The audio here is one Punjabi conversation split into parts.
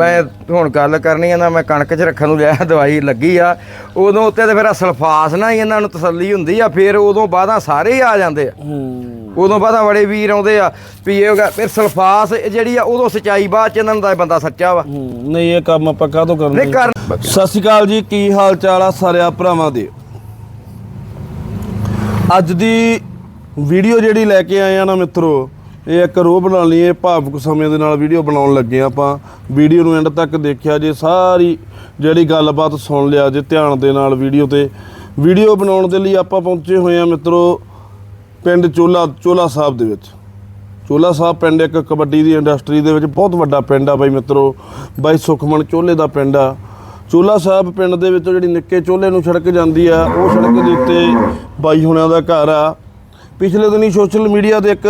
ਮੈਂ ਹੁਣ ਗੱਲ ਕਰਨੀ ਆ ਨਾ ਮੈਂ ਕਣਕ 'ਚ ਰੱਖਣ ਨੂੰ ਲਿਆ ਦਵਾਈ ਲੱਗੀ ਆ। ਉਦੋਂ ਉੱਤੇ ਤੇ ਫਿਰ ਆਹ ਸਲਫਾਸ ਨਾ ਹੀ ਇਹਨਾਂ ਨੂੰ ਤਸੱਲੀ ਹੁੰਦੀ ਆ ਫਿਰ ਉਦੋਂ ਬਾਅਦਾਂ ਸਾਰੇ ਹੀ ਆ ਜਾਂਦੇ ਆ। ਉਦੋਂ ਬਾਅਦਾਂ ਬੜੇ ਵੀਰ ਆਉਂਦੇ ਆ ਵੀ ਇਹ ਹੋ ਗਿਆ ਫਿਰ ਸਲਫਾਸ ਜਿਹੜੀ ਆ ਉਦੋਂ ਸਚਾਈ ਬਾਅਦ ਚ ਇਹਨਾਂ ਦਾ ਬੰਦਾ ਸੱਚਾ ਵਾ। ਹੂੰ, ਨਹੀਂ ਇਹ ਕੰਮ ਆਪਾਂ ਕਾਹਤੋਂ ਕਰਨਾ ਨਹੀਂ ਕਰ ਸਤਿ ਸ਼੍ਰੀ ਅਕਾਲ ਜੀ ਕੀ ਹਾਲ ਚਾਲ ਆ ਸਾਰਿਆਂ ਭਰਾਵਾਂ ਦੇ? ਅੱਜ ਦੀ ਵੀਡੀਓ ਜਿਹੜੀ ਲੈ ਕੇ ਆਏ ਆ ਨਾ ਮਿੱਤਰੋ ਇਹ ਇੱਕ ਰੋਹ ਬਣਾ ਲਈ ਇਹ ਭਾਵੁਕ ਸਮੇਂ ਦੇ ਨਾਲ ਵੀਡੀਓ ਬਣਾਉਣ ਲੱਗੇ ਆ ਆਪਾਂ। ਵੀਡੀਓ ਨੂੰ ਐਂਡ ਤੱਕ ਦੇਖਿਆ ਜੇ, ਸਾਰੀ ਜਿਹੜੀ ਗੱਲਬਾਤ ਸੁਣ ਲਿਆ ਜੇ ਧਿਆਨ ਦੇ ਨਾਲ ਵੀਡੀਓ ਤੇ। ਵੀਡੀਓ ਬਣਾਉਣ ਦੇ ਲਈ ਆਪਾਂ ਪਹੁੰਚੇ ਹੋਏ ਆ ਮਿੱਤਰੋ, ਪਿੰਡ ਚੋਲਾ ਚੋਲਾ ਸਾਹਿਬ ਦੇ ਵਿੱਚ। ਚੋਲਾ ਸਾਹਿਬ ਪਿੰਡ ਇੱਕ ਕਬੱਡੀ ਦੀ ਇੰਡਸਟਰੀ ਦੇ ਵਿੱਚ ਬਹੁਤ ਵੱਡਾ ਪਿੰਡ ਆ ਬਾਈ ਮਿੱਤਰੋ। ਬਾਈ ਸੁਖਮਨ ਚੋਲੇ ਦਾ ਪਿੰਡ ਆ। ਚੋਲਾ ਸਾਹਿਬ ਪਿੰਡ ਦੇ ਵਿੱਚੋਂ ਜਿਹੜੀ ਨਿੱਕੇ ਚੋਲੇ ਨੂੰ ਸੜਕ ਜਾਂਦੀ ਆ, ਉਹ ਸੜਕ ਦੇ ਉੱਤੇ ਬਾਈ ਹੁਣਿਆਂ ਦਾ ਘਰ ਆ। ਪਿਛਲੇ ਦਿਨੀ ਸੋਸ਼ਲ ਮੀਡੀਆ ਤੇ ਇੱਕ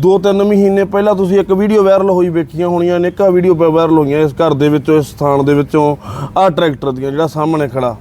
ਦੋ ਤਿੰਨ ਮਹੀਨੇ ਪਹਿਲਾਂ ਤੁਸੀਂ ਇੱਕ ਵੀਡੀਓ ਵਾਇਰਲ ਹੋਈ ਵੇਖੀਆਂ ਹੋਣੀਆਂ ਅਨੇਕਾਂ ਵੀਡੀਓ ਵਾਇਰਲ ਹੋਈਆਂ ਇਸ ਘਰ ਦੇ ਵਿੱਚੋਂ, ਇਸ ਸਥਾਨ ਦੇ ਵਿੱਚੋਂ, ਆਹ ਟਰੈਕਟਰ ਦੀਆਂ ਜਿਹੜਾ ਸਾਹਮਣੇ ਖੜਾ।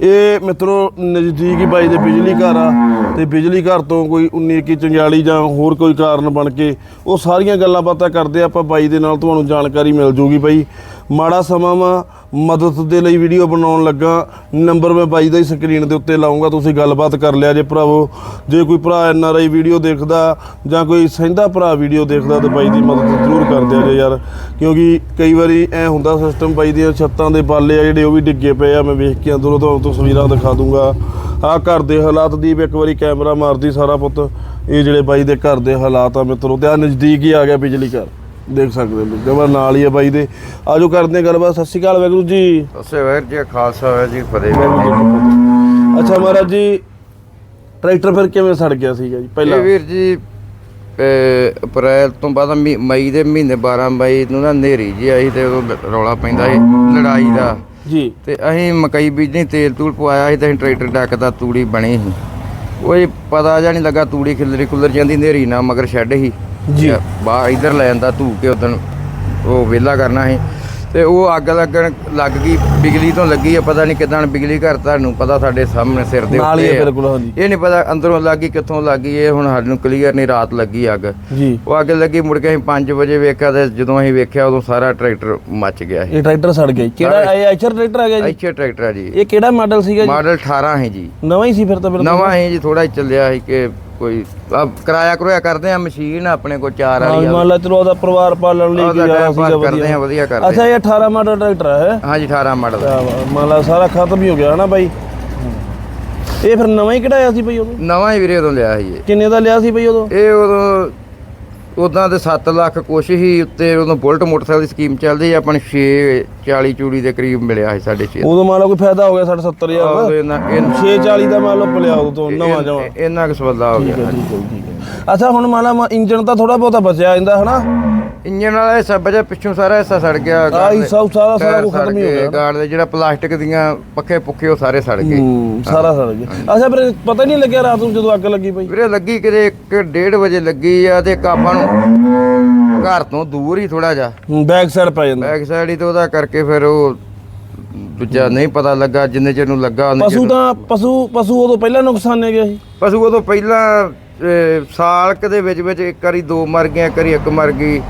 ਇਹ ਮਿੱਤਰੋ ਨਜ਼ਦੀਕ ਹੀ ਬਾਈ ਦੇ ਬਿਜਲੀ ਘਰ ਆ। ਤੇ ਬਿਜਲੀ ਘਰ ਤੋਂ ਕੋਈ 19 ਕੀ ਚੰਗਿਆੜੀ ਜਾਂ ਹੋਰ ਕੋਈ ਕਾਰਨ ਬਣ ਕੇ ਉਹ ਸਾਰੀਆਂ ਗੱਲਾਂ ਬਾਤਾਂ ਕਰਦੇ ਆਪਾਂ ਬਾਈ ਦੇ ਨਾਲ ਤੁਹਾਨੂੰ ਜਾਣਕਾਰੀ ਮਿਲ ਜੂਗੀ ਬਾਈ। ਮਾੜਾ ਸਮਾਂ ਵਾ, ਮਦਦ ਦੇ ਲਈ ਵੀਡੀਓ ਬਣਾਉਣ ਲੱਗਾ। ਨੰਬਰ ਮੈਂ ਬਾਈ ਦਾ ਹੀ ਸਕਰੀਨ ਦੇ ਉੱਤੇ ਲਾਉਂਗਾ ਤੁਸੀਂ ਗੱਲਬਾਤ ਕਰ ਲਿਆ ਜੇ ਭਰਾਵੋ। ਜੇ ਕੋਈ ਭਰਾ ਐਨ ਆਰ ਆਈ ਵੀਡੀਓ ਦੇਖਦਾ ਜਾਂ ਕੋਈ ਸਹਿੰਦਾ ਭਰਾ ਵੀਡੀਓ ਦੇਖਦਾ ਤਾਂ ਬਾਈ ਦੀ ਮਦਦ ਜ਼ਰੂਰ ਕਰ ਦਿਆ ਜੇ ਯਾਰ। ਕਿਉਂਕਿ ਕਈ ਵਾਰੀ ਐ ਹੁੰਦਾ ਸਿਸਟਮ ਬਾਈ ਦੀਆਂ ਛੱਤਾਂ ਦੇ ਬਾਲੇ ਆ ਜਿਹੜੇ ਉਹ ਵੀ ਡਿੱਗੇ ਪਏ ਆ, ਮੈਂ ਵੇਖ ਕੇ ਅੰਦਰੋਂ ਤੁਹਾਨੂੰ ਤਸਵੀਰਾਂ ਦਿਖਾ ਦੂੰਗਾ। ਆਹ ਘਰ ਦੇ ਹਾਲਾਤ ਦੀ ਵੀ ਇੱਕ ਵਾਰੀ ਕੈਮਰਾ ਮਾਰਦੀ ਸਾਰਾ ਪੁੱਤ। ਇਹ ਜਿਹੜੇ ਬਾਈ ਦੇ ਘਰ ਦੇ ਹਾਲਾਤ ਆ ਮਿੱਤਰੋ ਤੇ ਆ ਨਜ਼ਦੀਕ ਹੀ ਆ ਗਿਆ ਬਿਜਲੀ ਘਰ। ਦੇਖ ਸਕਦੇ ਹੋ ਜਮਾ ਨਾਲ ਹੀ ਆ ਬਾਈ ਦੇ। ਆਜੋ ਕਰਦੇ ਗੱਲਬਾਤ। ਸਤਿ ਸ਼੍ਰੀ ਅਕਾਲ ਵਾਹਿਗੁਰੂ ਜੀ। ਉਸੇ ਵੈਰ ਜੀ ਖਾਲਸਾ ਹੋਇਆ ਜੀ ਫਤਿਹ ਵੀਰ ਅੱਛਾ ਮਹਾਰਾਜ ਜੀ ਟਰੈਕਟਰ ਫਿਰ ਕਿਵੇਂ ਸੜ ਗਿਆ ਸੀਗਾ ਜੀ? ਪਹਿਲਾਂ? ਵੀਰ ਜੀ ਅਪ੍ਰੈਲ ਤੋਂ ਬਾਅਦ ਮਈ ਦੇ ਮਹੀਨੇ 12 ਮਈ ਨੂੰ ਨਾ ਨੇਰੀ ਜੀ ਆਈ ਤੇ ਉਦੋਂ ਰੌਲਾ ਪੈਂਦਾ ਸੀ ਲੜਾਈ ਦਾ। ਜੀ। ਤੇ ਅਸੀਂ ਮਕਈ ਬੀਜਣੀ ਤੇਲ ਤੂਲ ਪਵਾਇਆ ਸੀ ਤੇ ਅਸੀਂ ਟਰੈਕਟਰ ਡੱਕ ਦਾ ਤੂੜੀ ਬਣੀ ਸੀ। ਹੀ ਪਤਾ ਜਾਂ ਨਹੀਂ ਲੱਗਾ ਤੂੜੀ ਖਿਲਰੀ ਖੁੱਲਰ ਜਾਂਦੀ ਨੇਰੀ ਨਾ ਮਗਰ ਛੱਡ ਸੀ। ਜੀ। ਬਾਹਰ ਇਧਰ ਲੈ ਜਾਂਦਾ ਧੂ ਕੇ ਉਦਣ ਉਹ ਵਿਹਲਾ ਕਰਨਾ ਸੀ। ਤੇ ਉਹ ਅੱਗ ਲੱਗਣ ਲੱਗ ਗਈ ਬਿਜਲੀ ਤੋਂ ਲੱਗੀ ਆ ਪਤਾ ਨਹੀਂ ਕਿਦਾਂ ਬਿਜਲੀ ਘਰ ਤੁਹਾਨੂੰ ਪਤਾ ਸਾਡੇ ਸਾਹਮਣੇ ਸਿਰ ਦੇ ਨਾਲ ਹੀ ਉੱਤੇ ਆ। ਬਿਲਕੁਲ ਹਾਂਜੀ। ਇਹ ਨਹੀਂ ਪਤਾ ਅੰਦਰੋਂ ਲੱਗੀ ਕਿੱਥੋਂ ਲੱਗੀ ਇਹ ਹੁਣ ਸਾਨੂੰ ਕਲੀਅਰ ਨਹੀਂ ਰਾਤ ਲੱਗੀ ਅੱਗ। ਜੀ। ਉਹ ਅੱਗ ਲੱਗੀ ਮੁੜ ਕੇ ਅਸੀਂ 5 ਵਜੇ ਵੇਖਿਆ ਤੇ ਜਦੋਂ ਅਸੀਂ ਵੇਖਿਆ ਉਦੋਂ ਸਾਰਾ ਟਰੈਕਟਰ ਮੱਚ ਗਿਆ ਸੀ। ਇਹ ਟਰੈਕਟਰ ਸੜ ਗਿਆ ਜੀ। ਕਿਹੜਾ ਇਹ ਐਚਰ ਟਰੈਕਟਰ ਆ ਗਿਆ ਜੀ? ਇੱਥੇ ਟਰੈਕਟਰ ਆ ਜੀ। ਇਹ ਕਿਹੜਾ ਮਾਡਲ ਸੀਗਾ ਜੀ? ਮਾਡਲ 18 ਹੈ ਜੀ। ਨਵਾਂ ਹੀ ਸੀ ਫਿਰ ਤਾਂ ਬਿਲਕੁਲ। ਨਵਾਂ ਹੈ ਜੀ ਥੋੜਾ ਹੀ ਚੱਲਿਆ ਸੀ ਕਿ ਕੋਈ ਆ ਕਿਰਾਇਆ ਕਰੋਇਆ ਕਰਦੇ ਆ ਮਸ਼ੀਨ ਆਪਣੇ ਕੋਲ ਚਾਰ ਵਾਲੀ ਹਾਂ ਆ। ਮੰਨ ਲਾ ਚਲੋ ਉਹਦਾ ਪਰਿਵਾਰ ਪਾਲਣ ਲਈ ਉਹਦਾ ਗੁਜ਼ਾਰਾ pass ਸੀਗਾ ਕਰਦੇ ਆ ਵਧੀਆ ਕਰਦੇ ਅੱਛਾ ਇਹ 18 ਮਾਡਲ ਟਰੈਕਟਰ ਹੈ ਹਾਂਜੀ 18 ਮਾਡਲ ਕਿਆ ਮੰਨ ਲਾ ਸਾਰਾ ਖਤਮ ਹੀ ਹੋ ਗਿਆ ਹਨਾ ਬਾਈ? ਇਹ ਫਿਰ ਨਵਾਂ ਹੀ ਕਢਾਇਆ ਸੀ ਬਈ ਉਦੋਂ? ਨਵਾਂ ਹੀ ਵੀਰੇ ਉਦੋਂ ਲਿਆ ਸੀ ਇਹ। ਕਿੰਨੇ ਦਾ ਲਿਆ ਸੀ ਬਈ ਉਦੋਂ? ਇਹ ਉਦੋਂ ਉਦਾਂ ਤੇ 7 ਲੱਖ ਕੁਛ ਹੀ ਉੱਤੇ ਉਦੋਂ ਬੁਲਟ ਮੋਟਰਸਾਈਕਲ ਦੀ ਸਕੀਮ ਚੱਲਦੀ ਸੀ, ਆਪਾਂ ਨੂੰ 6 40 ਚੂੜੀ ਦੇ ਕਰੀਬ ਮਿਲਿਆ ਸੀ ਸਾਡੇ 6 ਉਦੋਂ ਮੰਨ ਲਓ ਕੋਈ ਫਾਇਦਾ ਹੋ ਗਿਆ 60 70 ਹਜ਼ਾਰ ਦਾ। 640 ਦਾ ਮੰਨ ਲਓ ਪਲਿਆ ਉਦੋਂ ਨਵਾਂ ਜਮਾ। ਇੰਨਾ ਕੁ ਸਵਾਦਾ ਹੋ ਗਿਆ ਅੱਛਾ ਹੁਣ ਮੰਨ ਲਾ ਇੰਜਨ ਤਾਂ ਥੋੜਾ ਬਹੁਤਾ ਬਚਿਆ ਜਾਂਦਾ ਹਨਾ? ਇੰਜਨ ਵਾਲਾ ਹਿੱਸਾ ਬਜਾ ਪਿੱਛੋਂ ਸਾਰਾ ਹਿੱਸਾ ਸੜ ਗਿਆ ਆਹ ਹੀ ਸਭ ਸਾਰਾ ਸਾਰਾ ਕੁਝ ਟਾਇਰ ਖਤਮ ਹੀ ਹੋ ਗਿਆ ਗਾਰਡ ਦੇ ਜਿਹੜਾ ਪਲਾਸਟਿਕ ਦੀਆਂ ਪੱਖੇ ਪੁੱਖੇ ਉਹ ਸਾਰੇ ਸੜ ਗਏ। ਹੂੰ ਸਾਰਾ ਸੜ ਗਿਆ। ਅੱਛਾ ਫਿਰ ਪਤਾ ਨਹੀਂ ਲੱਗਿਆ ਰਾਤ ਨੂੰ ਜਦੋਂ ਅੱਗ ਲੱਗੀ ਬਈ ਵੀਰੇ ਲੱਗੀ ਕਿਤੇ 1:30 ਵਜੇ ਲੱਗੀ ਆ ਤੇ ਇੱਕ ਆਪਾਂ ਨੂੰ ਘਰ ਤੋਂ ਦੂਰ ਹੀ ਥੋੜਾ ਜਿਹਾ। ਬੈਕ ਸਾਈਡ ਪੈ ਜਾਂਦਾ। ਬੈਕ ਸਾਈਡ ਹੀ ਤੇ ਉਹਦਾ ਕਰਕੇ ਫਿਰ ਉਹ ਦੂਜਾ ਨਹੀਂ ਪਤਾ ਲੱਗਾ ਜਿੰਨੇ ਚਿਰ ਨੂੰ ਲੱਗਾ ਉਹਨੇ ਪਸ਼ੂ ਤਾਂ ਪਸ਼ੂ ਪਸ਼ੂ ਉਦੋਂ ਪਹਿਲਾਂ ਨੁਕਸਾਨੇ ਗਿਆ ਸੀ। ਪਸ਼ੂ ਉਦੋਂ ਪਹਿਲਾਂ ਅਹ, ਸਾਲ ਕੁ ਦੇ ਵਿੱਚ ਵਿੱਚ ਇੱਕ ਵਾਰੀ ਦੋ ਮਰ ਗਏ ਇੱਕ ਵਾਰੀ ਇੱਕ ਮਰ ਗਈ।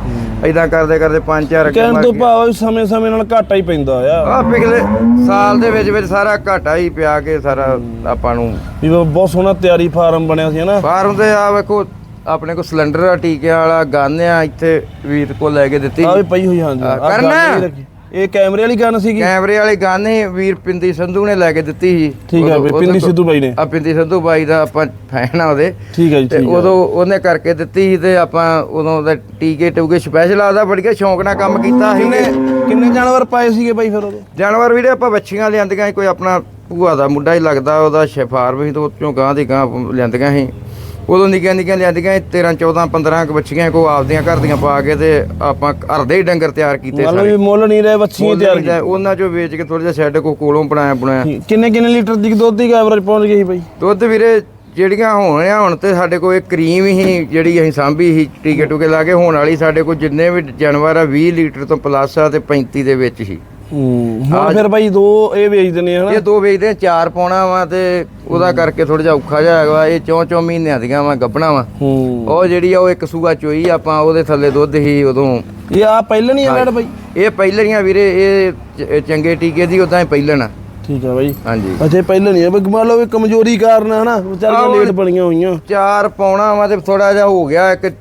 ਐਦਾਂ ਕਰਦੇ ਕਰਦੇ ਪੰਜ ਚਾਰ ਕਹਿਣ ਤੋਂ ਭਾਵ ਸਮੇਂ ਸਮੇਂ ਨਾਲ ਘਾਟਾ ਹੀ ਪੈਂਦਾ ਆ। ਆ ਪਿਛਲੇ ਸਾਲ ਦੇ ਵਿੱਚ ਵਿੱਚ ਸਾਰਾ ਘਾਟਾ ਹੀ ਪਿਆ ਕੇ ਸਾਰਾ ਆਪਾਂ ਨੂੰ। ਵੀ ਬਹੁਤ ਸੋਹਣਾ ਤਿਆਰੀ ਫਾਰਮ ਬਣਿਆ ਸੀ ਹਨਾ? ਬਾਹਰੋਂ ਤੇ ਆ ਵੇਖੋ ਆਪਣੇ ਕੋਲ ਸਿਲੰਡਰ ਆ ਟੀਕਿਆਂ ਵਾਲਾ ਗਨ ਆ ਇੱਥੇ ਵੀਰ ਕੋਲ ਲੈ ਕੇ ਦਿੱਤੀ। ਆ ਵੀ ਪਈ ਹੋਈ ਹਾਂਜੀ। ਕਰਨਾ? ਇਹ ਕੈਮਰੇ ਵਾਲੀ ਗਨ ਸੀਗੀ? ਕੈਮਰੇ ਵਾਲੀ ਗਨ ਹੀ ਵੀਰ ਪਿੰਦੀ ਸੰਧੂ ਨੇ ਲੈ ਕੇ ਦਿੱਤੀ ਸੀ। ਠੀਕ ਆ ਉਹਦੇ ਪਿੰਦੀ ਸਿੱਧੂ ਬਾਈ ਨੇ। ਆ ਪਿੰਦੀ ਸੰਧੂ ਬਾਈ ਦਾ ਆਪਾਂ ਫੈਨ ਆ ਉਹਦੇ। ਠੀਕ ਹੈ ਜੀ ਤੇ ਠੀਕ ਹੈ ਉਦੋਂ ਉਹਨੇ ਕਰਕੇ ਦਿੱਤੀ ਸੀ ਤੇ ਆਪਾਂ ਉਦੋਂ ਉਹਦੇ ਟੀਕੇ ਟੂਕੇ ਸਪੈਸ਼ਲ ਆਦਾ ਬੜੀਆ ਸ਼ੌਂਕ ਨਾਲ ਕੰਮ ਕੀਤਾ ਸੀ। ਕਿੰਨੇ ਕਿੰਨੇ ਜਾਨਵਰ ਪਾਏ ਸੀਗੇ ਬਾਈ ਫਿਰ ਉਦੋਂ? ਜਾਨਵਰ ਵੀਰੇ ਆਪਾਂ ਬੱਚੀਆਂ ਲਿਆਂਦੀਆਂ ਕੋਈ ਆਪਣਾ ਭੂਆ ਦਾ ਮੁੰਡਾ ਹੀ ਲੱਗਦਾ ਉਹਦਾ ਸ਼ਫਾਰ ਵੀ ਤੋਂ ਚੋਂ ਗਾਂ ਦੀ ਗਾਂ ਲਿਆਂਦੀਆਂ ਸੀ। ਉਦੋਂ ਨਿੱਕੀਆਂ ਨਿੱਕੀਆਂ ਲਿਆਂਦੀਆਂ ਸੀ 13 14 15 ਕੁ ਬੱਚੀਆਂ ਕੋ ਆਪਦੀਆਂ ਘਰ ਦੀਆਂ ਪਾ ਕੇ ਤੇ ਆਪਾਂ ਘਰ ਦੇ ਹੀ ਡੰਗਰ ਤਿਆਰ ਕੀਤੇ ਸਾਰੇ। ਵੀ ਮੁੱਲ ਨਹੀਂ ਰਹੇ ਬੱਚੀਆਂ ਤਿਆਰ ਉਹਨਾਂ ਉਹਨਾਂ ਚੋਂ ਵੇਚ ਕੇ ਥੋੜਾ ਜਿਹਾ ਸ਼ੈੱਡ ਕੋ ਕੋਲੋਂ ਬਣਾਇਆ ਬਣਾਇਆ। ਕੀਤੀ ਕਿੰਨੇ ਕਿੰਨੇ ਲੀਟਰ ਦੀ ਦੁੱਧ ਦੀ ਐਵਰੇਜ ਪਹੁੰਚ ਗਈ ਬਾਈ? ਦੁੱਧ ਵੀਰੇ ਜਿਹੜੀਆਂ ਹੋਣ ਆ ਹੁਣ ਤੇ ਸਾਡੇ ਕੋਲ ਇਹ ਕਰੀਮ ਹੀ ਜਿਹੜੀ ਅਸੀਂ ਸਾਂਭੀ ਸੀ ਟੀਕੇ ਟੂਕੇ ਲਾ ਕੇ ਹੋਣ ਵਾਲੀ ਸਾਡੇ ਕੋਲ ਜਿੰਨੇ ਵੀ ਜਾਨਵਰ ਆ 20 ਲੀਟਰ ਤੋਂ ਪਲੱਸ ਆ ਤੇ 35 ਦੇ ਵਿੱਚ ਹੀ। ਹੂੰ। ਹੁਣ ਫਿਰ ਬਾਈ ਦੋ ਇਹ ਵੇਚ ਦਿੰਦੇ ਹਨਾ? ਇਹ ਦੋ ਵੇਚਦੇ ਆ ਚਾਰ ਪਾਉਣਾ ਵਾ ਤੇ ਉਹਦਾ ਕਰਕੇ ਥੋੜਾ ਜਿਹਾ ਔਖਾ ਜਿਹਾ ਹੈਗਾ ਇਹ ਚੌਂ ਚੌਂ ਮਹੀਨਿਆਂ ਦੀਆਂ ਵਾ ਗੱਬਣਾ ਵਾ। ਹੂੰ। ਉਹ ਜਿਹੜੀ ਆ ਉਹ ਇੱਕ ਸੂਆ ਚੋਈ ਆਪਾਂ ਉਹਦੇ ਥੱਲੇ ਦੁੱਧ ਹੀ ਉਦੋਂ। ਇਹ ਆ ਪਹਿਲਾਂ ਨਹੀਂ ਆ ਵੈੜ ਬਾਈ? ਇਹ ਪਹਿਲਣੀਆਂ ਵੀਰੇ ਇਹ ਚੰਗੇ ਟੀਕੇ ਦੀ ਉਦਾਂ ਹੀ ਪਹਿਲਣ ਆ। ਠੀਕ ਆ ਬਾਈ। ਹਾਂਜੀ। ਅੱਛਾ ਪਹਿਲਾਂ ਨਹੀਂ ਆ ਬਈ ਮੰਨ ਲਓ ਕਮਜ਼ੋਰੀ ਕਾਰਨ ਹੈ ਨਾ ਵਿਚਾਰੀਆਂ। ਲੇਟ ਬਣੀਆਂ ਹੋਈਆਂ। ਚਾਰ ਪਾਉਣਾ ਵਾ ਤੇ ਥੋੜਾ ਜਿਹਾ ਹੋ ਗਿਆ ਇੱਕ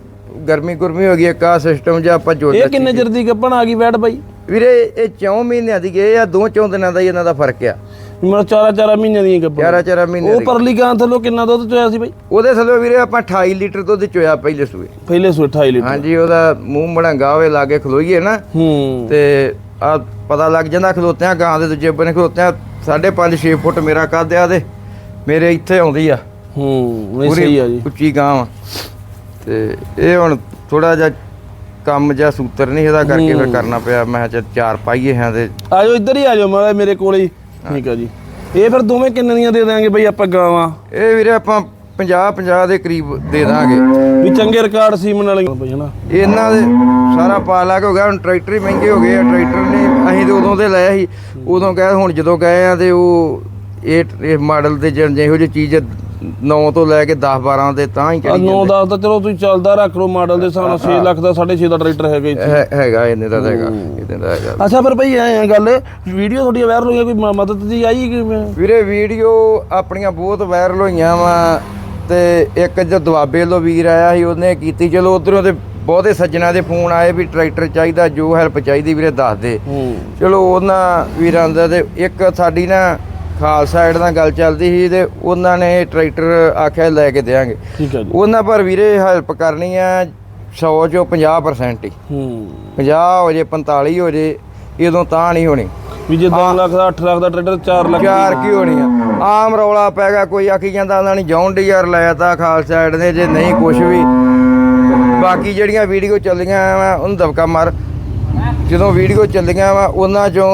ਗਰਮੀ ਗੁਰਮੀ ਹੋ ਗਈ ਇੱਕ ਆ ਸਿਸਟਮ ਜਿਹਾ ਆਪਾਂ ਜੋ ਇਹ ਕਿੰਨੇ ਚਿਰ ਦੀ ਗੱਭਣ ਆ ਗਈ ਵੈੜ ਬਾਈ? ਵੀਰੇ ਇਹ 4 ਮਹੀਨਿਆਂ ਦੀ ਗਏ ਆ ਦੋ ਚੌਂ ਦਿਨਾਂ ਦਾ ਹੀ ਇਹਨਾਂ ਦਾ ਫ਼ਰਕ ਆ। ਮੇਰਾ ਚਾਰਾ ਚਾਰਾ ਮਹੀਨਿਆਂ ਦੀਆਂ ਗੱਭਣ 11 ਚਾਰ ਮਹੀਨੇ ਉਹ ਦੀ। ਪਰਲੀ ਗਾਂ ਥੱਲੋਂ ਕਿੰਨਾ ਦੁੱਧ ਚੋਇਆ ਸੀ ਬਾਈ? ਉਹਦੇ ਥੱਲੇ ਵੀਰੇ ਆਪਾਂ 28 ਲੀਟਰ ਦੁੱਧ ਚੋਇਆ ਪਹਿਲੇ ਸੂਏ। ਪਹਿਲੇ ਸੂ 28 ਲੀਟਰ। ਹਾਂਜੀ ਉਹਦਾ ਮੂੰਹ ਮੜੰਗਾ ਹੋਵੇ ਲਾਗੇ ਖਲੋਈਏ ਨਾ। ਹੂੰ। ਤੇ ਆ ਪਤਾ ਲੱਗ ਜਾਂਦਾ ਖਲੋਤਿਆਂ ਗਾਂ ਦੇ ਦੂਜੇ ਬੰਨੇ ਖਲੋਤਿਆਂ 5.5 6 ਫੁੱਟ ਮੇਰਾ ਕੱਦ ਆ ਤੇ ਮੇਰੇ ਇੱਥੇ ਆਉਂਦੀ ਆ। ਹੂੰ ਨਹੀਂ ਸਹੀ ਆ ਜੀ। ਉੱਚੀ ਗਾਂ ਤੇ ਇਹ ਹੁਣ ਥੋੜਾ ਜਿਹਾ ਕੰਮ ਜਿਹਾ ਸੂਤਰ ਨਹੀਂ ਇਹਦਾ ਕਰਕੇ ਫਿਰ ਕਰਨਾ ਪਿਆ। ਮੈਂ ਕਿਹਾ ਚੱਲ ਚਾਰ ਪਾਈਏ ਹਾਂ ਤੇ ਆਜੋ ਇੱਧਰ ਹੀ ਆਜੋ ਮਾੜਾ ਮੇਰੇ ਕੋਲੇ ਹੀ। ਠੀਕ ਆ ਜੀ। ਇਹ ਫਿਰ ਦੋਵੇਂ ਕਿੰਨੇ ਦੀਆਂ ਦੇ ਦਾਂਗੇ ਬਈ ਆਪਾਂ ਗਾਵਾਂ? ਇਹ ਵੀਰੇ ਆਪਾਂ 50 50 ਦੇ ਕਰੀਬ ਦੇ ਦਾਂਗੇ। ਵੀ ਚੰਗੇ ਰਿਕਾਰਡ ਸੀਮਨ ਵਾਲੀਆਂ ਬਈ ਹਨਾ? ਇਹਨਾਂ ਦੇ ਸਾਰਾ ਪਾ ਲਾ ਕੇ ਹੋ ਗਿਆ। ਹੁਣ ਟਰੈਕਟਰ ਹੀ ਮਹਿੰਗੇ ਹੋ ਗਏ ਆ। ਟਰੈਕਟਰ ਨੇ ਅਸੀਂ ਤੇ ਉਦੋਂ ਦੇ ਲਏ ਸੀ। ਉਦੋਂ ਗਏ ਹੁਣ ਜਦੋਂ ਗਏ ਆ ਤੇ ਉਹ ਇਹ ਮਾਡਲ ਜਿਹੋ ਜਿਹੀ ਜਿਹੀ ਚੀਜ਼ 9 ਤੋਂ ਲੈ ਕੇ 10 12 ਦੇ ਤਾਂ ਹੀ ਆ ਚੜੀ 9 10 ਤਾਂ ਚਲੋ ਤੁਸੀਂ ਚੱਲਦਾ ਰੱਖ ਲਓ ਮਾਡਲ ਦੇ ਹਿਸਾਬ ਨਾਲ 6 ਲੱਖ ਦਾ 6.5 ਦਾ ਟਰੈਕਟਰ ਹੈਗਾ ਇੱਥੇ। ਹੈਗਾ ਇਹਨੇ ਦਾ ਹੈਗਾ ਇਹਨੇ ਦਾ ਹੈਗਾ। ਅੱਛਾ ਫਿਰ ਬਈ ਐ ਗੱਲ ਵੀਡੀਓ ਤੁਹਾਡੀ ਵਾਇਰਲ ਹੋਈ ਕੋਈ ਮਦਦ ਦੀ ਆਈ ਕਿ ਵੀਰੇ ਵੀਡੀਓ ਆਪਣੀਆਂ ਬਹੁਤ ਵਾਇਰਲ ਹੋਈਆਂ ਵਾ ਤੇ ਇੱਕ ਜੋ ਦੁਆਬੇ ਲੋ ਵੀਰ ਆਇਆ ਸੀ ਉਹਨੇ ਕੀਤੀ। ਚਲੋ ਉਧਰੋਂ ਤੇ ਬਹੁਤੇ ਸੱਜਣਾ ਦੇ ਫੋਨ ਆਏ ਵੀ ਟਰੈਕਟਰ ਚਾਹੀਦਾ ਜੋ ਹੈਲਪ ਚਾਹੀਦੀ ਵੀਰੇ ਦੱਸ ਦੇ। ਚਲੋ ਉਹਨਾਂ ਵੀਰਾਂ ਦਾ ਤੇ ਇੱਕ ਸਾਡੀ ਨਾ ਖਾਲਸਾ ਸਾਈਡ ਨਾਲ ਗੱਲ ਚੱਲਦੀ ਸੀ ਤੇ ਉਹਨਾਂ ਨੇ ਟਰੈਕਟਰ ਆਖਿਆ ਲੈ ਕੇ ਦੇਾਂਗੇ ਠੀਕ ਹੈ ਜੀ। ਉਹਨਾਂ ਪਰ ਵੀਰੇ ਹੈਲਪ ਕਰਨੀ ਆ 100 ਚੋਂ 50% ਹੀ। ਹੂੰ। 50 ਹੋ ਜੇ 45 ਹੋ ਜੇ ਇਦੋਂ ਤਾਂ ਨਹੀਂ ਹੋਣੀ। ਵੀ ਜੇ 2 ਲੱਖ ਦਾ 8 ਲੱਖ ਦਾ ਟਰੈਕਟਰ 4 ਲੱਖ ਚਾਰ ਕੀ ਹੋਣੀ ਆ? ਆਮ ਰੌਲਾ ਪੈ ਗਿਆ ਕੋਈ ਆਖੀ ਜਾਂਦਾ ਉਹਨਾਂ ਨੇ ਜੌਨ ਡੀਆਰ ਲਾਇਆ ਤਾਂ ਖਾਲਸਾ ਸਾਈਡ ਦੇ ਜੇ ਨਹੀਂ ਕੁਝ ਵੀ। ਬਾਕੀ ਜਿਹੜੀਆਂ ਵੀਡੀਓ ਚੱਲੀਆਂ ਵਾ ਉਹਨੂੰ ਦਬਕਾ ਮਾਰ। ਜਦੋਂ ਵੀਡੀਓ ਚੱਲੀਆਂ ਵਾ ਉਹਨਾਂ ਚੋਂ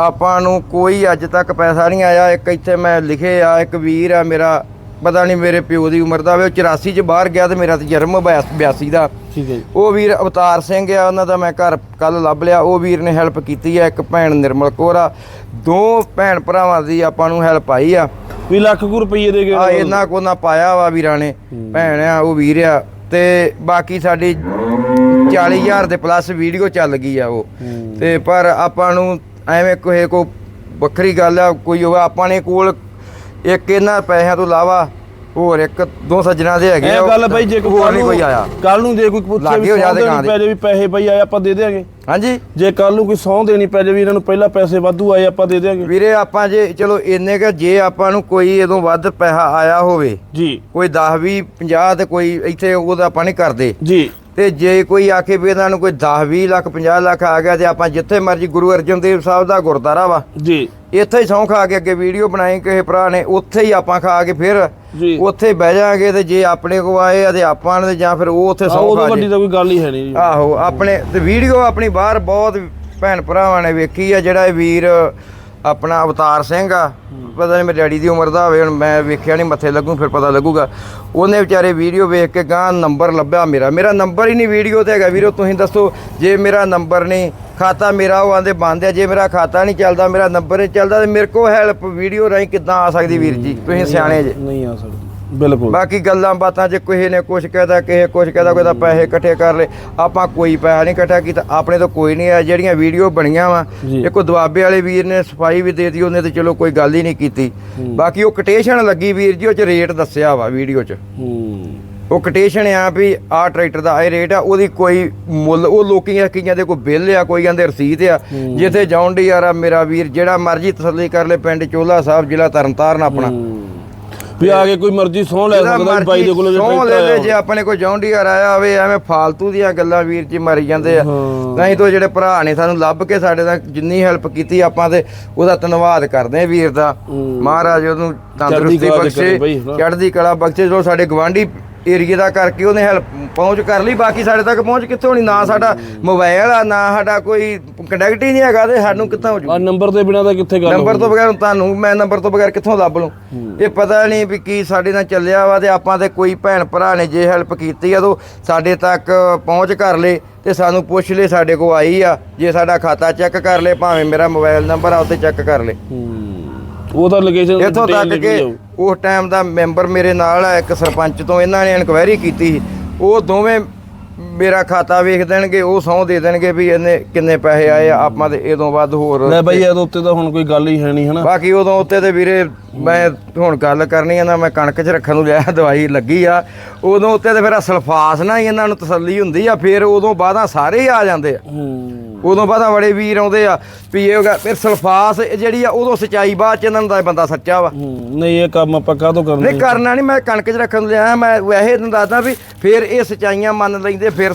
ਆਪਾਂ ਨੂੰ ਕੋਈ ਅੱਜ ਤੱਕ ਪੈਸਾ ਨਹੀਂ ਆਇਆ। ਇੱਕ ਇੱਥੇ ਮੈਂ ਲਿਖੇ ਆ ਇੱਕ ਵੀਰ ਆ ਮੇਰਾ ਪਤਾ ਨਹੀਂ ਮੇਰੇ ਪਿਓ ਦੀ ਉਮਰ ਦਾ ਵੇ ਉਹ 84 ਚ ਬਾਹਰ ਗਿਆ ਤੇ ਮੇਰਾ ਤੇ ਜਨਮ 82 ਦਾ। ਠੀਕ ਹੈ ਉਹ ਵੀਰ ਅਵਤਾਰ ਸਿੰਘ ਆ ਉਹਨਾਂ ਦਾ ਮੈਂ ਘਰ ਕੱਲ ਲੱਭ ਲਿਆ। ਉਹ ਵੀਰ ਨੇ ਹੈਲਪ ਕੀਤੀ ਆ ਇੱਕ ਭੈਣ ਨਿਰਮਲ ਕੌਰ ਆ। ਦੋ ਭੈਣ ਭਰਾਵਾਂ ਦੀ ਆਪਾਂ ਨੂੰ ਹੈਲਪ ਆਈ ਆ। ਵੀ ਲੱਖ ਕੁ ਰੁਪਏ ਦੇ ਗਏ ਆ ਇਹਨਾਂ ਕੋ ਨਾ ਪਾਇਆ ਵਾ ਵੀਰਾਂ ਨੇ। ਭੈਣ ਆ ਉਹ ਵੀਰ ਆ। ਤੇ ਬਾਕੀ ਸਾਡੀ 40000 ਦੇ ਪਲੱਸ ਵੀਡੀਓ ਚੱਲ ਗਈ ਆ ਉਹ। ਤੇ ਪਰ ਆਪਾਂ ਨੂੰ ਐਵੇਂ ਕੋਈ ਕੋ ਵੱਖਰੀ ਗੱਲ ਆ ਕੋਈ ਹੋਵੇ ਆਪਾਂ ਨੇ ਕੋਲ ਇੱਕ ਇਹਨਾਂ ਪੈਸਿਆਂ ਤੋਂ ਇਲਾਵਾ ਹੋਰ ਇੱਕ ਦੋ ਸੱਜਣਾ ਦੇ ਹੈਗੇ ਇਹ ਗੱਲ ਬਈ ਜੇ ਕੋਈ ਹੋਰ ਨਹੀਂ ਕੋਈ ਆਇਆ। ਕੱਲ ਨੂੰ ਜੇ ਕੋਈ ਪੁੱਛੇ ਵੀ ਸੌਂ ਦੇਣੀ। ਪੈ ਜੇ ਵੀ ਪੈਸੇ ਬਈ ਆਏ ਆਪਾਂ ਦੇ ਦੇਾਂਗੇ ਹਾਂਜੀ। ਜੇ ਕੱਲ ਨੂੰ ਕੋਈ ਸੌਂ ਦੇਣੀ ਪੈ ਜੇ ਵੀ ਇਹਨਾਂ ਨੂੰ ਪਹਿਲਾਂ ਪੈਸੇ ਵਾਧੂ ਆਏ ਆਪਾਂ ਦੇ ਦੇਾਂਗੇ ਵੀਰੇ ਆਪਾਂ ਜੇ ਚਲੋ ਇੰਨੇ ਕਿ ਜੇ ਆਪਾਂ ਨੂੰ ਕੋਈ ਇਦੋਂ ਵੱਧ ਪੈਸਾ ਆਇਆ ਹੋਵੇ ਜੀ। ਕੋਈ 10 20 50 ਤੇ ਕੋਈ ਇੱਥੇ ਉਹਦਾ ਆਪਾਂ ਨਹੀਂ ਕਰਦੇ। ਜੀ। ਤੇ ਜੇ ਕੋਈ ਆਖੇ ਵੀ ਇਹਨਾਂ ਨੂੰ ਕੋਈ 10 20 ਲੱਖ 50 ਲੱਖ ਆ ਗਿਆ ਤੇ ਆਪਾਂ ਜਿੱਥੇ ਮਰਜ਼ੀ ਗੁਰੂ ਅਰਜਨ ਦੇਵ ਸਾਹਿਬ ਦਾ ਗੁਰਦੁਆਰਾ ਵਾ। ਜੀ। ਇੱਥੇ ਹੀ ਸਹੁੰ ਖਾ ਕੇ ਅੱਗੇ ਵੀਡੀਓ ਬਣਾਈ ਕਿਸੇ ਭਰਾ ਨੇ ਉੱਥੇ ਹੀ ਆਪਾਂ ਖਾ ਕੇ ਫਿਰ ਜੀ। ਉੱਥੇ ਬਹਿ ਜਾਾਂਗੇ ਤੇ ਜੇ ਆਪਣੇ ਕੋ ਆਏ ਆ ਤੇ ਆਪਾਂ ਨੇ ਜਾਂ ਫਿਰ ਉਹ ਉੱਥੇ ਉਦੋਂ ਖਾ ਵੱਡੀ ਜੇ। ਤਾਂ ਕੋਈ ਗੱਲ ਹੀ ਹੈ ਨਹੀਂ ਆਹੋ ਆਪਣੇ ਤੇ ਵੀਡੀਓ ਆਪਣੀ ਬਾਹਰ ਬਹੁਤ ਭੈਣ ਭਰਾਵਾਂ ਨੇ ਵੇਖੀ ਆ ਜਿਹੜਾ ਇਹ ਵੀਰ ਆਪਣਾ ਅਵਤਾਰ ਸਿੰਘ ਆ। ਪਤਾ ਨਹੀਂ ਮੇਰੇ ਡੈਡੀ ਦੀ ਉਮਰ ਦਾ ਹੋਵੇ, ਹੁਣ ਮੈਂ ਵੇਖਿਆ ਨਹੀਂ ਮੱਥੇ ਲੱਗੂ, ਫਿਰ ਪਤਾ ਲੱਗੂਗਾ। ਉਹਨੇ ਵਿਚਾਰੇ ਵੀਡੀਓ ਵੇਖ ਕੇ ਗਾਂ ਨੰਬਰ ਲੱਭਿਆ ਮੇਰਾ। ਮੇਰਾ ਨੰਬਰ ਹੀ ਨਹੀਂ ਵੀਡੀਓ ਤੇ ਹੈਗਾ ਵੀਰੋ, ਤੁਸੀਂ ਦੱਸੋ, ਜੇ ਮੇਰਾ ਨੰਬਰ ਨਹੀਂ ਖਾਤਾ ਮੇਰਾ ਉਹ ਆਂਦੇ ਬੰਦ ਹੈ ਜੇ ਮੇਰਾ ਖਾਤਾ ਨਹੀਂ ਚੱਲਦਾ, ਮੇਰਾ ਨੰਬਰ ਨਹੀਂ ਚੱਲਦਾ, ਤੇ ਮੇਰੇ ਕੋਲ ਹੈਲਪ ਵੀਡੀਓ ਰਾਹੀਂ ਕਿੱਦਾਂ ਆ ਸਕਦੀ ਵੀਰ ਜੀ? ਤੁਸੀਂ ਸਿਆਣੇ ਜੇ। ਨਹੀਂ ਆ ਸਕਦੀ। ਬਿਲਕੁਲ। ਬਾਕੀ ਗੱਲਾਂ ਬਾਤਾਂ 'ਚ ਕਿਸੇ ਨੇ ਕੁਝ ਕਹਿਦਾ ਕਿਸੇ ਕੁਝ ਕਹਿਦਾ ਕੋਈ ਤਾਂ ਪੈਸੇ ਇਕੱਠੇ ਕਰ ਲਏ। ਆਪਾਂ ਕੋਈ ਪੈਸਾ ਨਹੀਂ ਇਕੱਠਾ ਕੀਤਾ ਆਪਣੇ ਤੋਂ ਕੋਈ ਨਹੀਂ ਆ ਜਿਹੜੀਆਂ ਵੀਡੀਓ ਬਣੀਆਂ ਵਾ ਜੀ। ਇੱਕ ਉਹ ਦੁਆਬੇ ਵਾਲੇ ਵੀਰ ਨੇ ਸਫ਼ਾਈ ਵੀ ਦੇਤੀ ਉਹਨੇ ਤੇ ਚਲੋ ਕੋਈ ਗੱਲ ਹੀ ਨਹੀਂ ਕੀਤੀ। ਬਾਕੀ ਉਹ ਕਟੇਸ਼ਨ ਲੱਗੀ ਵੀਰ ਜੀ ਉਹ 'ਚ ਰੇਟ ਦੱਸਿਆ ਵਾ ਵੀਡੀਓ 'ਚ। ਉਹ ਕਟੇਸ਼ਨ ਆ ਵੀ ਆਹ ਟਰੈਕਟਰ ਦਾ ਇਹ ਰੇਟ ਆ ਉਹਦੀ ਕੋਈ ਮੁੱਲ ਉਹ ਲੋਕੀ ਆ ਕਈਆਂ ਦੇ ਕੋਈ ਬਿੱਲ ਆ ਕੋਈ ਕਹਿੰਦੇ ਰਸੀਦ ਆ। ਜਿੱਥੇ ਜਾਉਣ ਦੀ ਯਾਰ ਆ ਮੇਰਾ ਵੀਰ ਜਿਹੜਾ ਮਰਜ਼ੀ ਤਸੱਲੀ ਕਰ ਲੈ ਪਿੰਡ ਚੋਲਾ ਸਾਹਿਬ ਜ਼ਿਲ੍ਹਾ ਤਰਨਤਾਰਨ ਆਪਣਾ। ਵੀ ਆ ਕੇ ਕੋਈ ਮਰਜ਼ੀ ਸੌਂ ਲੈ ਸਕਦਾ ਵੀ ਬਾਈ ਦੇ ਕੋਲੋਂ ਜੇ ਸਹੁੰ ਲੈ ਲੈ ਜੇ ਆਪਣੇ ਕੋਲ ਜੌਂਡੀਆਰ ਆਇਆ ਹੋਵੇ ਐਵੇਂ ਫਾਲਤੂ ਦੀਆਂ ਗੱਲਾਂ ਵੀਰ ਜੀ ਮਾਰੀ ਜਾਂਦੇ ਆ। ਨਹੀਂ ਤਾਂ ਜਿਹੜੇ ਭਰਾ ਨੇ ਸਾਨੂੰ ਲੱਭ ਕੇ ਸਾਡੇ ਨਾਲ ਜਿੰਨੀ ਹੈਲਪ ਕੀਤੀ ਆਪਾਂ ਤੇ ਉਹਦਾ ਧੰਨਵਾਦ ਕਰਦੇ ਆ ਵੀਰ ਦਾ। ਮਹਾਰਾਜ ਉਹਨੂੰ ਤੰਦਰੁਸਤੀ ਬਖਸ਼ੇ। ਚੜ੍ਹਦੀ ਕਲਾ ਬਖਸ਼ੇ ਜੋ ਸਾਡੇ ਗਵਾਂਢੀ ਏਰੀਏ ਦਾ ਕਰਕੇ ਉਹਨੇ ਹੈਲਪ ਪਹੁੰਚ ਕਰ ਲਈ ਬਾਕੀ ਸਾਡੇ ਤੱਕ ਪਹੁੰਚ ਕਿੱਥੋਂ ਹੋਣੀ? ਨਾ ਸਾਡਾ ਮੋਬਾਈਲ ਆ ਨਾ ਸਾਡਾ ਕੋਈ ਕੰਟੈਕਟ ਹੀ ਨਹੀਂ ਹੈਗਾ ਤੇ ਸਾਨੂੰ ਕਿੱਥੋਂ ਹੋ ਜੂ ਆ ਨੰਬਰ ਦੇ ਬਿਨਾ ਤਾਂ ਕਿੱਥੇ ਗੱਲ ਨੰਬਰ ਤੋਂ ਬਗੈਰ ਤੁਹਾਨੂੰ ਮੈਂ ਨੰਬਰ ਤੋਂ ਬਗੈਰ ਕਿੱਥੋਂ ਲੱਭ ਲੂੰ ਇਹ ਪਤਾ ਨਹੀਂ ਵੀ ਕੀ ਸਾਡੇ ਨਾਲ ਚੱਲਿਆ ਵਾ ਤੇ ਆਪਾਂ ਤੇ ਕੋਈ ਭੈਣ ਭਰਾ ਨੇ ਜੇ ਹੈਲਪ ਕੀਤੀ ਆ ਤਾਂ ਸਾਡੇ ਤੱਕ ਪਹੁੰਚ ਕਰ ਲੇ ਤੇ ਸਾਨੂੰ ਪੁੱਛ ਲੇ ਸਾਡੇ ਕੋ ਆਈ ਆ। ਜੇ ਸਾਡਾ ਖਾਤਾ ਚੈੱਕ ਕਰ ਲੇ ਭਾਵੇਂ ਮੇਰਾ ਮੋਬਾਈਲ ਨੰਬਰ ਆ ਉੱਤੇ ਚੈੱਕ ਕਰ ਲੇ। ਉਹ ਤਾਂ ਲੋਕੇਸ਼ਨ ਇੱਥੋਂ ਤੱਕ ਕਿ ਉਸ ਟਾਈਮ ਦਾ ਮੈਂਬਰ ਮੇਰੇ ਨਾਲ ਆ ਇੱਕ ਸਰਪੰਚ ਤੋਂ ਇਹਨਾਂ ਨੇ ਇਨਕੁਆਇਰੀ ਕੀਤੀ। ਉਹ ਦੋਵੇਂ ਮੇਰਾ ਖਾਤਾ ਵੇਖ ਦੇਣਗੇ ਉਹ ਸਹੁੰ ਦੇ ਦੇਣਗੇ ਵੀ ਇਹਨੇ ਕਿੰਨੇ ਪੈਸੇ ਆਏ ਆ, ਆਪਾਂ ਤੇ ਇਦੋਂ ਵੱਧ ਹੋਰ ਲੈ ਬਾਈ ਇਹਦੇ ਉੱਤੇ ਤਾਂ ਹੁਣ ਕੋਈ ਗੱਲ ਹੀ ਹੈ ਨਹੀਂ ਹਨਾ? ਬਾਕੀ ਉਦੋਂ ਉੱਤੇ ਤੇ ਵੀਰੇ ਮੈਂ ਹੁਣ ਗੱਲ ਕਰਨੀ ਆ ਨਾ ਮੈਂ ਕਣਕ 'ਚ ਰੱਖਣ ਨੂੰ ਲਿਆ ਦਵਾਈ ਲੱਗੀ ਆ। ਉਦੋਂ ਉੱਤੇ ਤੇ ਫਿਰ ਸਲਫਾਸ ਨਾ ਹੀ ਇਹਨਾਂ ਨੂੰ ਤਸੱਲੀ ਹੁੰਦੀ ਆ ਫਿਰ ਉਦੋਂ ਬਾਅਦਾਂ ਸਾਰੇ ਹੀ ਆ ਜਾਂਦੇ ਆ। ਹੂੰ। ਉਦੋਂ ਬਾਅਦਾਂ ਬੜੇ ਵੀਰ ਆਉਂਦੇ ਆ ਵੀ ਇਹ ਹੋ ਗਿਆ ਫਿਰ ਸਲਫਾਸ ਇਹ ਜਿਹੜੀ ਆ ਉਦੋਂ ਸਚਾਈ ਬਾਅਦ ਚ ਇਹਨਾਂ ਨੂੰ ਤਾਂ ਇਹ ਬੰਦਾ ਸੱਚਾ ਵਾ। ਹੂੰ, ਨਹੀਂ ਇਹ ਕੰਮ ਆਪਾਂ ਕਾਹਤੋਂ ਕਰਨਾ ਨਹੀਂ ਕਰਨਾ ਨਹੀਂ ਮੈਂ ਕਣਕ 'ਚ ਰੱਖਣ ਨੂੰ ਲਿਆ ਮੈਂ ਵੈਸੇ ਤੁਹਾਨੂੰ ਦੱਸਦਾ ਵੀ ਫਿਰ ਇਹ ਸਚਾਈਆਂ ਮੰਨ ਲੈਂਦੇ ਫਿਰ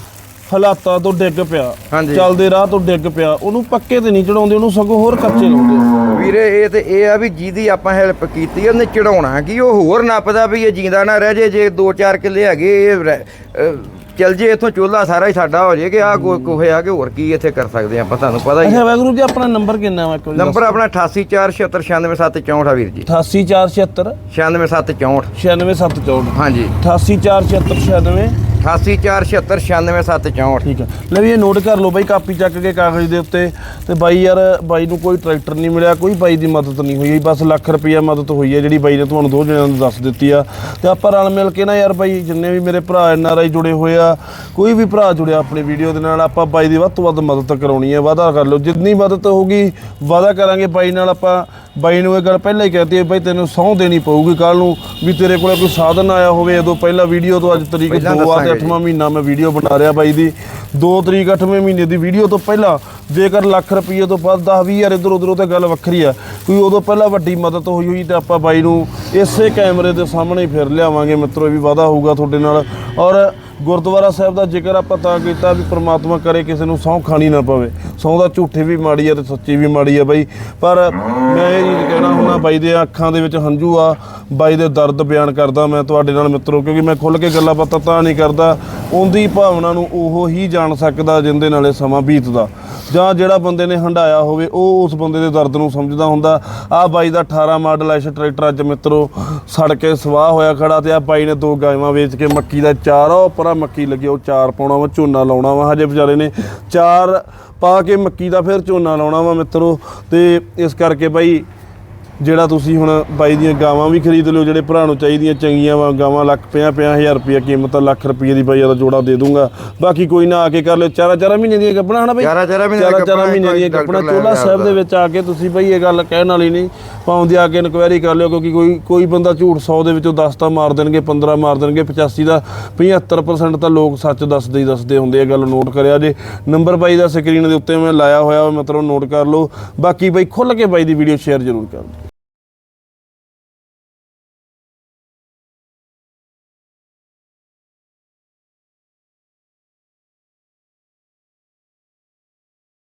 ਹਾਲਾਤਾਂ ਤੋਂ ਡਿੱਗ ਪਿਆ। ਹਾਂਜੀ। ਚੱਲਦੇ ਰਾਹ ਤੋਂ ਡਿੱਗ ਪਿਆ। ਉਹਨੂੰ ਪੱਕੇ ਤੇ ਨਹੀਂ ਚੜਾਉਂਦੇ ਉਹਨੂੰ ਸਗੋਂ ਹੋਰ ਕੱਚੇ ਲਾਉਂਦੇ ਵੀਰੇ ਇਹ ਤੇ ਇਹ ਆ ਵੀ ਜਿਹਦੀ ਆਪਾਂ ਹੈਲਪ ਕੀਤੀ ਉਹਨੇ ਚੜਾਉਣਾ ਕੀ ਉਹ ਹੋਰ ਨੱਪਦਾ ਵੀ ਇਹ ਜਿੰਦਾ ਨਾ ਰਹਿ ਜੇ ਜੇ 2-4 ਕਿੱਲੇ ਹੈਗੇ ਇਹ ਰਹਿ- ਅਹ ਚੱਲ ਜੇ ਇਥੋਂ ਚੋਲਾ ਸਾਰਾ ਹੀ ਸਾਡਾ ਹੋ ਜੇ ਕਿ ਆ ਕੋਈ ਆ ਕਿ ਹੋਰ ਕੀ ਇੱਥੇ ਕਰ ਸਕਦੇ ਆਪਾਂ ਤੁਹਾਨੂੰ ਪਤਾ ਹੀ ਅੱਛਾ ਵੈਗਰੂ ਜੀ ਆਪਣਾ ਨੰਬਰ ਕਿੰਨਾ ਵਾ ਇੱਕ ਵਾਰੀ ਨੰਬਰ ਆਪਣਾ 8847696764 ਆ ਵੀਰ ਜੀ। 88476 96764 96764 ਹਾਂਜੀ। 88476 8847696764 ਠੀਕ ਹੈ। ਲੈ ਵੀ ਇਹ ਨੋਟ ਕਰ ਲਓ ਬਾਈ ਕਾਪੀ ਚੱਕ ਕੇ ਕਾਗਜ਼ ਦੇ ਉੱਤੇ। ਤੇ ਬਾਈ ਯਾਰ ਬਾਈ ਨੂੰ ਕੋਈ ਟਰੈਕਟਰ ਨਹੀਂ ਮਿਲਿਆ ਕੋਈ ਬਾਈ ਦੀ ਮਦਦ ਨਹੀਂ ਹੋਈ। ਬਸ ਲੱਖ ਰੁਪਈਆ ਮਦਦ ਹੋਈ ਹੈ ਜਿਹੜੀ ਬਾਈ ਨੇ ਤੁਹਾਨੂੰ ਦੋ ਜਣਿਆਂ ਨੂੰ ਦੱਸ ਦਿੱਤੀ ਆ। ਤੇ ਆਪਾਂ ਰਲ ਮਿਲ ਕੇ ਨਾ ਯਾਰ ਬਾਈ ਜਿੰਨੇ ਵੀ ਮੇਰੇ ਭਰਾ ਐਨ ਆਰ ਆਈ ਜੁੜੇ ਹੋਏ ਆ ਕੋਈ ਵੀ ਭਰਾ ਜੁੜਿਆ ਆਪਣੀ ਵੀਡੀਓ ਦੇ ਨਾਲ ਆਪਾਂ ਬਾਈ ਦੀ ਵੱਧ ਤੋਂ ਵੱਧ ਮਦਦ ਕਰਾਉਣੀ ਹੈ ਵਾਅਦਾ ਕਰ ਲਓ। ਜਿੰਨੀ ਮਦਦ ਹੋਊਗੀ ਵਾਅਦਾ ਕਰਾਂਗੇ ਬਾਈ ਨਾਲ ਆਪਾਂ। ਬਾਈ ਨੂੰ ਇਹ ਗੱਲ ਪਹਿਲਾਂ ਹੀ ਕਹਤੀ ਹੈ ਬਾਈ ਤੈਨੂੰ ਸਹੁੰ ਦੇਣੀ ਪਊਗੀ ਕੱਲ ਨੂੰ ਵੀ ਤੇਰੇ ਕੋਲੇ ਕੋਈ ਸਾਧਨ ਆਇਆ ਹੋਵੇ ਉਦੋਂ ਪਹਿਲਾਂ ਵੀਡੀਓ ਤੋਂ ਅੱਜ ਤਰੀਕ ਪਹਿਲਾਂ 2 ਆ ਤੇ 8ਵਾਂ ਮਹੀਨਾ ਮੈਂ ਵੀਡੀਓ ਬਣਾ ਰਿਹਾ ਬਾਈ ਦੀ। 2 ਤਰੀਕ 8ਵੇਂ ਮਹੀਨੇ ਦੀ ਵੀਡੀਓ ਤੋਂ ਪਹਿਲਾਂ ਜੇਕਰ ਲੱਖ ਰੁਪਏ ਤੋਂ ਬਾਅਦ 10 20 ਹਜ਼ਾਰ ਇਧਰ ਉਧਰ ਉਹ ਤਾਂ ਗੱਲ ਵੱਖਰੀ ਆ। ਕੋਈ ਉਦੋਂ ਪਹਿਲਾਂ ਵੱਡੀ ਮਦਦ ਹੋਈ ਹੋਈ ਤੇ ਆਪਾਂ ਬਾਈ ਨੂੰ ਇਸੇ ਕੈਮਰੇ ਦੇ ਸਾਹਮਣੇ ਫਿਰ ਲਿਆਵਾਂਗੇ। ਮਿੱਤਰੋ, ਇਹ ਵੀ ਵਾਦਾ ਹੋਊਗਾ ਤੁਹਾਡੇ ਨਾਲ। ਔਰ ਗੁਰਦੁਆਰਾ ਸਾਹਿਬ ਦਾ ਜ਼ਿਕਰ ਆਪਾਂ ਤਾਂ ਕੀਤਾ ਵੀ ਪ੍ਰਮਾਤਮਾ ਕਰੇ ਕਿਸੇ ਨੂੰ ਸਹੁੰ ਖਾਣੀ ਨਾ ਪਵੇ। ਸਹੁੰ ਦਾ ਝੂਠੇ ਵੀ ਮਾੜੀ ਆ ਤੇ ਸੱਚੀ ਵੀ ਮਾੜੀ ਆ ਬਾਈ। ਪਰ ਮੈਂ ਇਹ ਚੀਜ਼ ਕਹਿਣਾ ਹੁੰਦਾ, ਬਾਈ ਦੇ ਅੱਖਾਂ ਦੇ ਵਿੱਚ ਹੰਝੂ ਆ, ਬਾਈ ਦੇ ਦਰਦ ਬਿਆਨ ਕਰਦਾ ਮੈਂ ਤੁਹਾਡੇ ਨਾਲ ਮਿੱਤਰੋ, ਕਿਉਂਕਿ ਮੈਂ ਖੁੱਲ ਕੇ ਗੱਲਾਂ ਬਾਤਾਂ ਤਾਂ ਨਹੀਂ ਕਰਦਾ। ਉਹਦੀ ਭਾਵਨਾ ਨੂੰ ਉਹ ਹੀ ਜਾਣ ਸਕਦਾ ਜਿੰਦੇ ਨਾਲੇ ਸਮਾਂ ਬੀਤਦਾ। ਜਾਂ ਜਿਹੜਾ ਬੰਦੇ ਨੇ ਹੰਡਾਇਆ ਹੋਵੇ, ਉਹ ਉਸ ਬੰਦੇ ਦੇ ਦਰਦ ਨੂੰ ਸਮਝਦਾ ਹੁੰਦਾ। ਆ ਬਾਈ ਦਾ 18 ਮਾਡਲ ਐਸ਼ ਟਰੈਕਟਰ ਅੱਜ ਮਿੱਤਰੋ, ਸੜ ਕੇ ਸਵਾਹ ਹੋਇਆ ਖੜਾ ਤੇ ਆ ਬਾਈ ਨੇ ਦੋ ਗਾਇਵਾਂ ਵੇਚ ਕੇ ਮੱਕੀ ਦਾ ਚਾਰ ਆ ਮੱਕੀ ਲੱਗੇ ਉਹ ਚਾਰ ਪਾਉਣਾ ਵਾ, ਝੋਨਾ ਲਾਉਣਾ ਵਾ। ਹਜੇ ਵਿਚਾਰੇ ਨੇ ਚਾਰ ਪਾ ਕੇ ਮੱਕੀ ਦਾ ਫਿਰ ਝੋਨਾ ਲਾਉਣਾ ਵਾ ਮਿੱਤਰੋ। ਤੇ ਇਸ ਕਰਕੇ ਬਾਈ ਜਿਹੜਾ ਤੁਸੀਂ ਹੁਣ ਬਾਈ ਦੀਆਂ ਗਾਵਾਂ ਵੀ ਖਰੀਦ ਲਿਓ ਜਿਹੜੇ ਭਰਾ ਨੂੰ ਚਾਹੀਦੀਆਂ ਚੰਗੀਆਂ ਵਾ ਗਾਵਾਂ ਲੱਖ 50 ਹਜ਼ਾਰ ਰੁਪਏ ਕੀਮਤ ਆ ਲੱਖ ਰੁਪਏ ਦੀ ਬਾਈ ਦਾ ਜੋੜਾ ਦੇ ਦੂੰਗਾ। ਬਾਕੀ ਕੋਈ ਨਾ ਆ ਕੇ ਕਰ ਲਿਓ ਚਾਰਾ ਚਾਰਾ ਮਹੀਨੇ ਦੀਆਂ ਗੱਬਣਾ ਹਨਾ ਬਾਈ? ਚਾਰਾਂ- ਚਾਰਾਂ ਮਹੀਨੇ ਦੀਆਂ ਚਾਰਾਂ- ਮਹੀਨੇ ਦੀਆਂ ਲੈ ਚੋਲਾ ਸਾਹਿਬ ਦੇ। ਵਿੱਚ ਆ ਕੇ ਤੁਸੀਂ ਬਾਈ ਇਹ ਗੱਲ ਕਹਿਣ ਵਾਲੀ ਨਹੀਂ ਪਾਉਂਦੇ ਆ ਕੇ ਇਨਕੁਆਇਰੀ ਕਰ ਲਿਓ ਕਿਉਂਕਿ ਕੋਈ ਕੋਈ ਬੰਦਾ ਝੂਠ 100 ਦੇ ਵਿੱਚੋਂ 10 ਤਾਂ ਮਾਰ ਦੇਣਗੇ 15 ਮਾਰ ਦੇਣਗੇ 85 ਦਾ 75% ਤਾਂ ਲੋਕ ਸੱਚ ਦੱਸਦੇ ਹੀ ਦੱਸਦੇ ਹੁੰਦੇ ਆ ਗੱਲ ਨੋਟ ਕਰਿਆ ਜੇ। ਨੰਬਰ ਬਾਈ ਦਾ ਸਕਰੀਨ ਦੇ ਉੱਤੇ ਮੈਂ ਲਾਇਆ ਹੋਇਆ ਮਤਲਬ ਨੋਟ ਕਰ ਲਓ। ਬਾਕੀ ਬਾਈ ਖੁੱਲ ਕੇ ਬਾਈ ਦੀ ਵੀਡੀਓ ਸ਼ੇਅਰ ਜ਼ਰੂਰ ਕਰ ਦਿਓ।